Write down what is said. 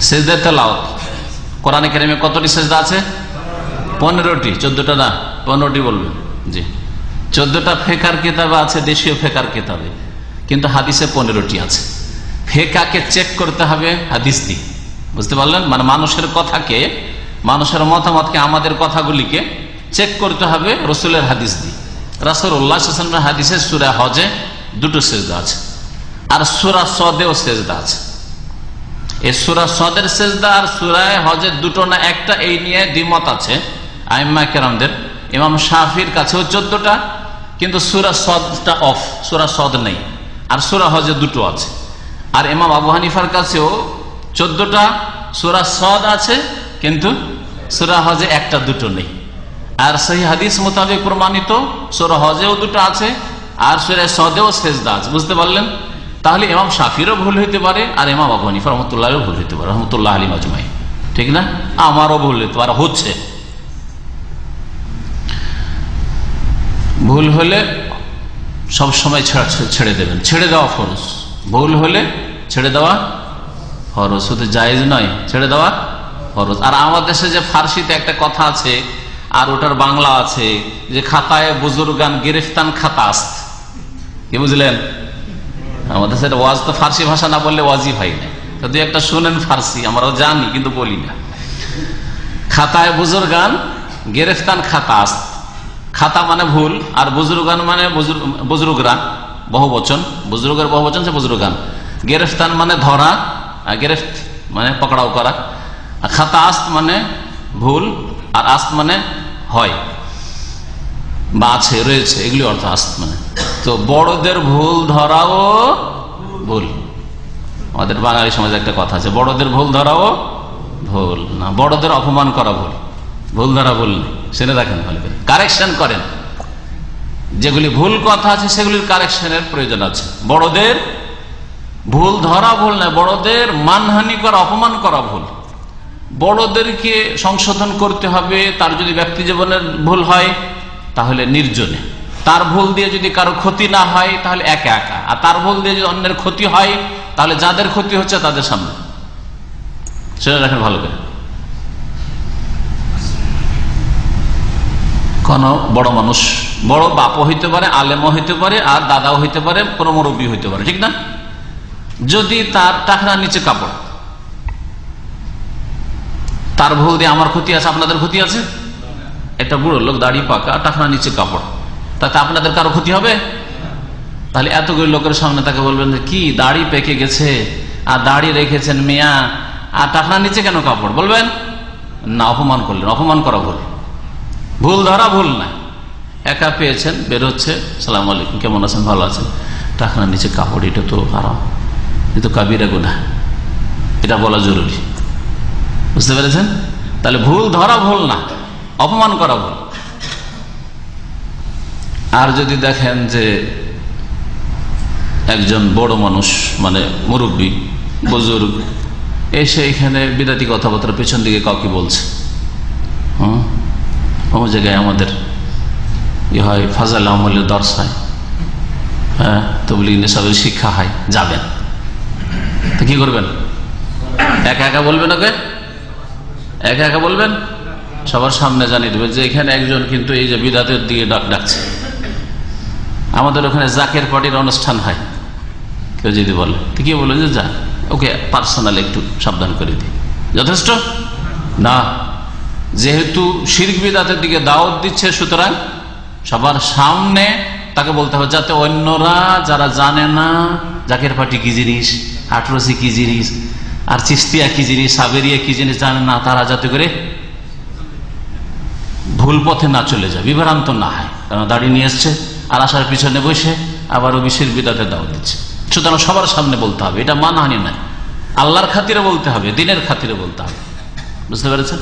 সেজদা তেলাওত কোরআনে কেরিমে কতটি সেজদা আছে? পনেরোটি। চোদ্দটা না? পনেরোটি বলবেন জি। চোদ্দটা ফেকার কিতাবে আছে, দেশীয় ফেকার কিতাবে। কিন্তু হাদিসে পনেরোটি আছে। ফেকাকে চেক করতে হবে হাদিস দিয়ে। বুঝতে পারলেন? মানে মানুষের কথাকে, মানুষের মতামতকে, আমাদের কথাগুলিকে চেক করতে হবে রসুলের হাদিস দিয়ে। রাসুল উল্লাহ হাদিসের সুরা হজে দুটো সেজদা আছে। আর সুরা সদেও সেজদা আছে। এই সুরা সদের সেজদা আর সুরায় হজের দুটো না একটা এই নিয়ে দ্বিমত আছে আইম্মা কেরামদের। ইমাম শাফির কাছেও চোদ্দটা, কিন্তু সুরা সদটা অফ, সুরা সদ নেই, আর সুরা হজে দুটো আছে। আর ইমাম আবু হানিফার কাছেও চোদ্দটা, সুরা সদ আছে, কিন্তু সুরা হজে একটা দুটো নেই। আর সেই হাদিস মোতাবেক প্রমাণিত, সুরা হজেও দুটো আছে, আর সুরা সদেও সেজদা আছে। বুঝতে পারলেন? তাহলে ইমাম শাফিরও ভুল হইতে পারে আর ইমাম আবু হানিফা রহমতুল্লাহও ভুল হইতে পারে। রহমতুল্লাহ আলী মাজমাই ঠিক না? আমারও ভুল হইতে পারে, হচ্ছে। ভুল হলে সব সময় ছেড়ে দেবেন। ছেড়ে দেওয়া ফরজ। ভুল হলে ছেড়ে দেওয়া ফরজ। শুধু জায়েজ নয়, ছেড়ে দেওয়া ফরজ। আর আমাদের দেশে যে ফার্সিতে একটা কথা আছে, আর ওটার বাংলা আছে, যে খাতায় বুজুর্গান গিরেফতান খাতাস্ত। কি বুঝলেন? আমাদের সেটা ওয়াজ তো ফার্সি ভাষা না বললে ওয়াজি হয় না। যদি একটা শুনেন ফার্সি, আমরাও জানি, কিন্তু বলি না। খাতায় বুজুর্গান, গেরেফতান খাতাস্ত খাতা মানে ভুল, আর বুজুর্গান মানে বুজুর্গরা বহু বচন বুজুর্গের বহু বচন সে বুজুর্গান। গেরেফতান মানে ধরা গেরেফত মানে পকড়াও করা। আর খাতা আস্ত মানে ভুল, আর আস্ত মানে হয়। বা আছে, রয়েছে, এগুলি অর্থ আস্ত মানে। তো বড়দের ভুল ধরাও ভুল। আমাদের বাঙালি সমাজে একটা কথা আছে, বড়দের ভুল ধরাও ভুল না, বড়দের অপমান করা ভুল। ভুল ধরা ভুল নেই শুনে রাখেন ভালো করে। কারেকশন করেন। যেগুলি ভুল কথা আছে, সেগুলির কারেকশনের প্রয়োজন আছে। বড়দের ভুল ধরা ভুল না, বড়দের মানহানি করা, অপমান করা ভুল। বড়দেরকে সংশোধন করতে হবে, তার যদি ব্যক্তি জীবনের ভুল হয়, তাহলে নির্জনে। তার ভুল দিয়ে যদি কারও ক্ষতি না হয়, তাহলে একা একা। আর তার ভুল দিয়ে যদি অন্যের ক্ষতি হয়, তাহলে যাদের ক্ষতি হচ্ছে তাদের সামনে। সেটা রাখেন ভালো করে। কোন বড় মানুষ, বড় বাপও হইতে পারে, আলেমও হইতে পারে, আর দাদাও হইতে পারে, কোনো মুরব্বী হইতে পারে, ঠিক না? যদি তার টাকনার নিচে কাপড়, তার ভুল দিয়ে আমার ক্ষতি আছে, আপনাদের ক্ষতি আছে? একটা বুড়ো লোক দাড়ি পাকা টাকনা নিচে কাপড়। তাতে আপনাদের কারও ক্ষতি হবে? তাহলে এতগুলো লোকের সামনে তাকে বলবেন যে, কি, দাড়ি পেকে গেছে, আর দাড়ি রেখেছেন মিয়া, আর টাকনার নিচে কেন কাপড়? বলবেন, না, অপমান করলেন, অপমান করা ভুল। ভুল ধরা ভুল না। একা পেয়েছেন, বেরোচ্ছে, সালাম আলাইকুম, কেমন আছেন? ভালো আছেন। টাকনার নিচে কাপড়, এটা তো হারাম। এ তো কাবিরা গুনা এটা বলা জরুরি। বুঝতে পেরেছেন? তাহলে ভুল ধরা ভুল না, অপমান করা ভুল। আর যদি দেখেন যে একজন বড় মানুষ মানে মুরব্বী, বুজুর্গ, এসে এখানে বিরাটি কথাবার্তা পেছন দিকে কাউকে বলছে, হম? অন্য জায়গায় আমাদের ই হয় ফাজাল আমলের দর্শ হয় হ্যাঁ? তবলিগ সবের শিক্ষা হয়, যাবেন। তো কি করবেন? একা একা বলবেন ওকে? একা একা বলবেন? সবার সামনে জানিয়ে দেবেন যে এখানে একজন কিন্তু এই যে বিদাতের দিকে ডাক ডাকছে। আমাদের ওখানে জাকের পার্টির অনুষ্ঠান হয়। কেউ যদি বলে, তো কি বলবে যে যা, ওকে পার্সোনাল একটু সাবধান করে দিই। যথেষ্ট? না। যেহেতু শির্ক বিদাতের দিকে দাওয়াত দিচ্ছে, সুতরাং সবার সামনে তাকে বলতে হবে, যাতে অন্যরা যারা জানে না জাকের পার্টি কি জিনিস আটরসি কি জিনিস, আর চিস্তিয়া কি জিনিস, সাবেরিয়া কি জিনিস জানে না, তারা যাতে করে ভুল পথে না চলে যায়। বিভ্রান্ত না হয়। কারণ দাড়ি নিয়ে এসছে। আর আসার পিছনে বসে আবার ও বিশের বিদাতে দাওয়াত দিচ্ছে। সুতরাং সবার সামনে বলতে হবে, এটা মানহানি নয়। আল্লাহর খাতিরে বলতে হবে, দিনের খাতিরে বলতে হবে। বুঝতে পেরেছেন?